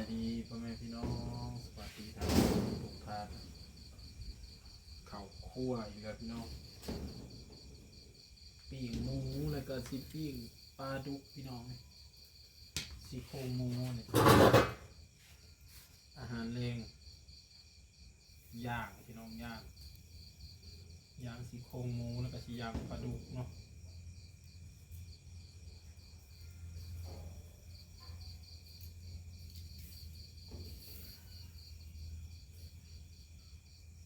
ายดีพ่อแม่พี่น้องสวัสดีทางทุกท่านข้าวคั่วอีกแล้วพี่น้องปิ้งหมูแล้วก็สิปิ้งปลาดุกพี่น้องสีโครงหมูเนี่ยอาหารแรงย่างพี่น้องย่างย่างสีโครงหมูแล้วก็สีย่างปลาดุกเนาะ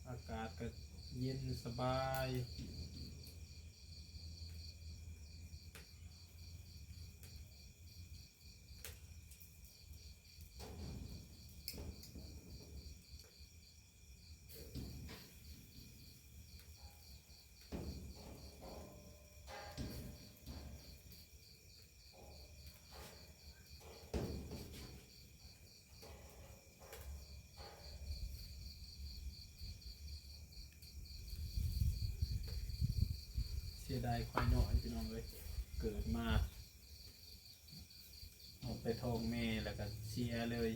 อากาศก็ เย็นสบาย ดายควายน้อยพี่น้องเลยเกิดมาออกไปทองแม่แล้วก็เสียเลย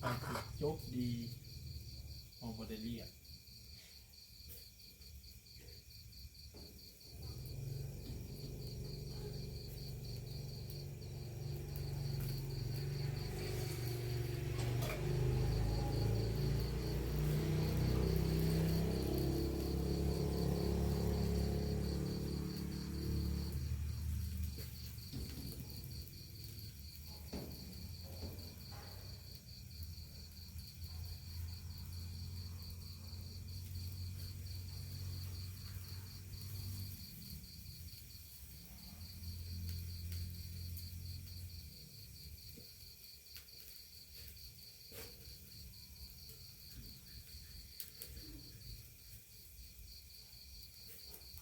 ความคิดจบดีออกบได้เรียก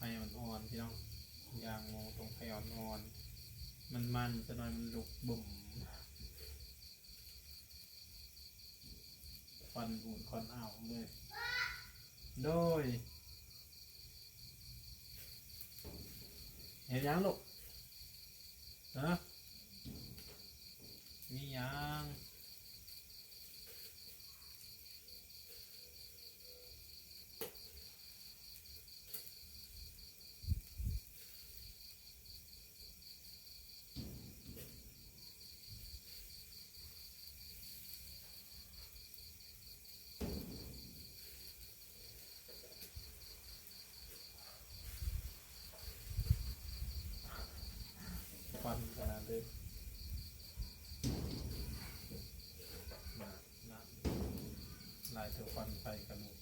ผ่อ่อนๆพี่น้องยางมองตรงไผ่อ่อนๆมันมันจะหน่อยมันลุกบุ่มควันอุ่นควันอ่าวเลยโดยเห็นยังลูกฮะมียัง ลยนะลายเธอควันไปกันลูก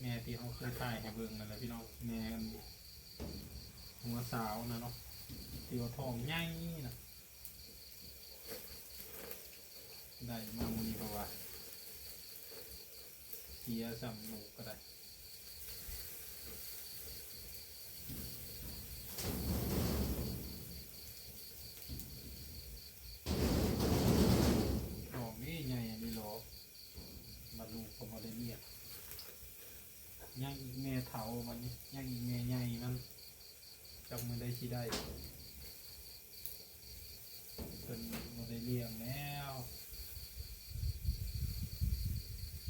แม่ที่เขาเคยถ่ายให้เบิ่งนั่นแหละพี่น้องแม่อันหัวสาวนะเนาะที่ว่าทองใหญ่นะได้มามุนีประวัติเกียสำนูก็ได้อกนี้ใหญ่นี่หรอมาลูกก็มาได้เรียก ย่างอีกแม่เถาวันนี้ย่างอีกแม่ใหญ่มันจำมือได้ที่ได้เป็นมาได้เรียงแล้ว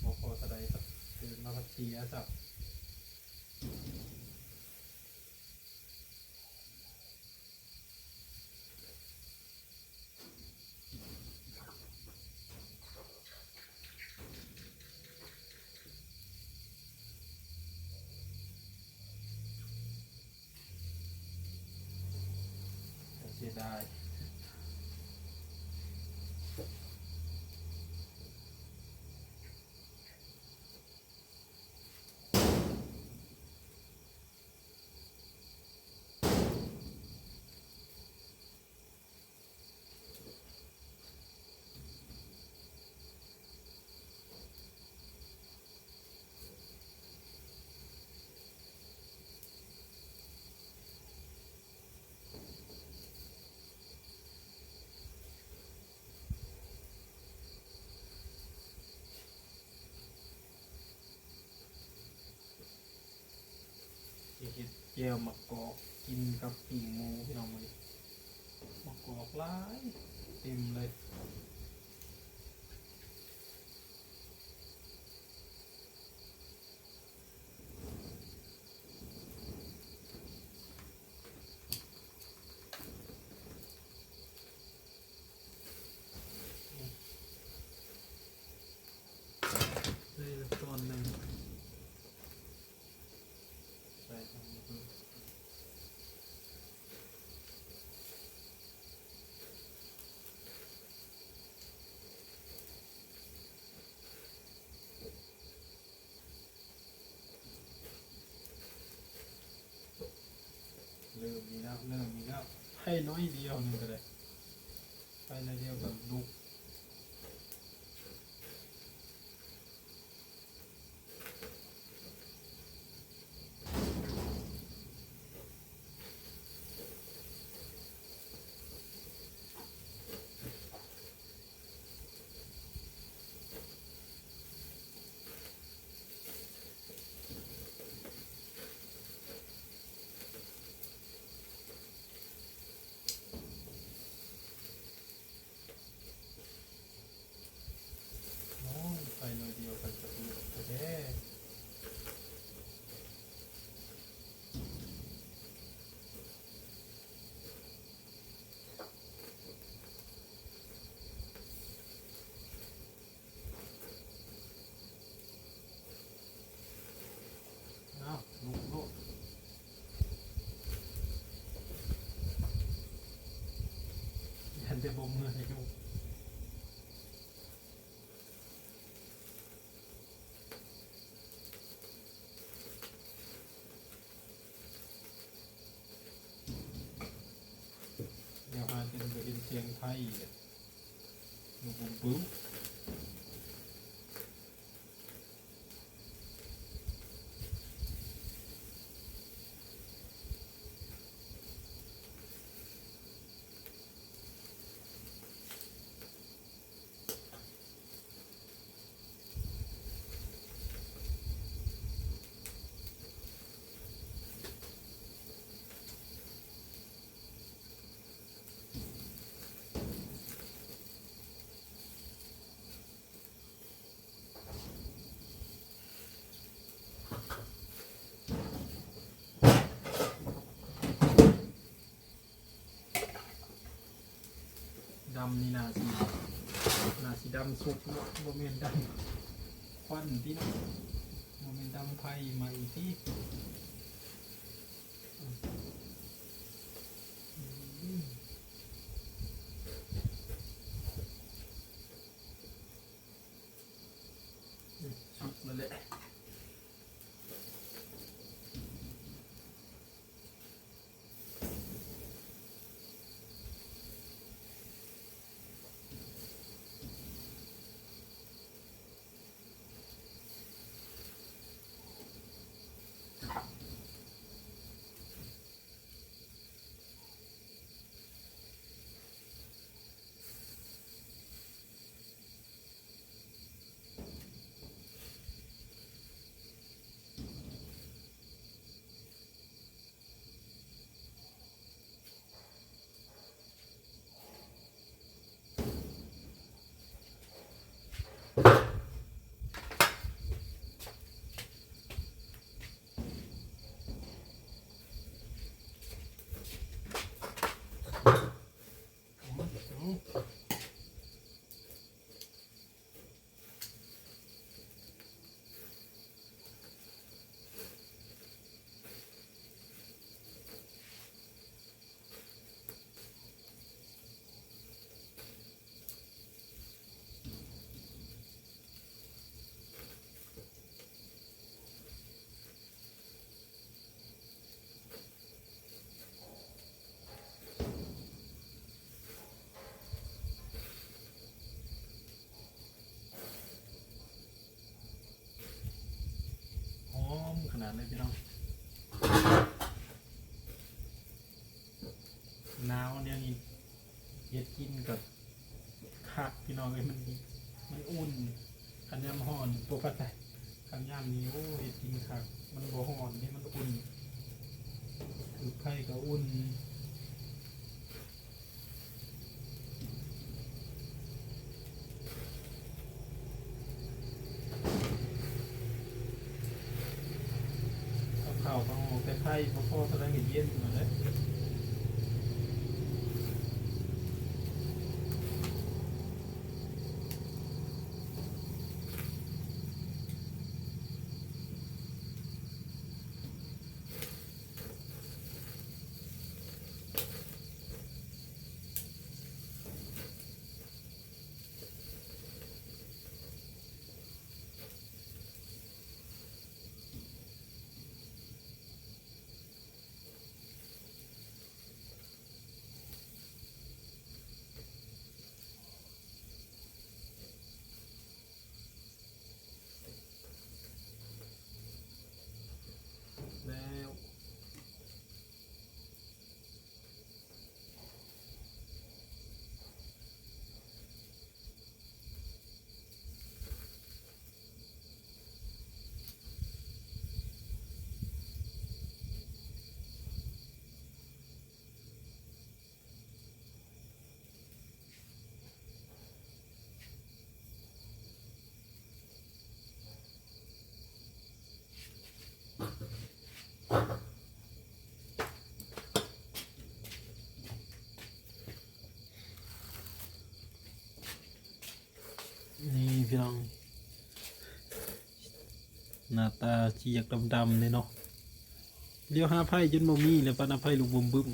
บอกพอสะไดสักเดินมาพักเทียสักสียดาย จวมะกอกกินกับปีงหมูพี่น้องมาดิมะกอกหลายเต็มเลย ได้ละตอนหนึ่งใส่ทางนี้ดูเริ่มมีแล้วเริ่มมีแล้วให้ น้อยเดียวหนึ่งก็ได้ไปน้อยเดียวกับลูก โอ้ยไปหน่อยเดียวกันจะดูแท้เอาลุกลุกยันจะบ่มือให้ลูกเดี๋ยวอาจจะเป็นเสียงไทยเนี่ยลูกบุ้มปุ้มำนี่นาสีนาสีดำสุกโมเมนดำควันที่เนาโมเมนดำไผ่มาอีกที่อืมสุกแล้วแหละ หอม ขนาดเลยพี่น้องหนาวเนี่ยนี่เย็ดกินกับคักพี่น้องเลยมันมันอุ่นขันยำห่อนปกติขันยำนี้โอ้เย็ดกินคักมันบ่ห่อนนี่มันอุ่นคือไข่ก็อุ่น เอาข่าวมา ออกแต่ไข่ พี่น้อง หน้าตาเจียกดำๆเลยเนาะเดี๋ยวหาไพ่จนบ่มีเลยปะนะไพ่ลูกบุมบึ้ม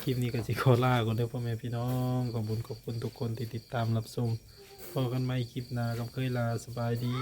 คลิปนี้ก็สิขอลาก่อนเด้อพ่อแม่พี่น้องขอบคุณขอบคุณทุกคนที่ติดตามรับชมพอกันใหม่คลิปหน้ากับเคยลาสบายดี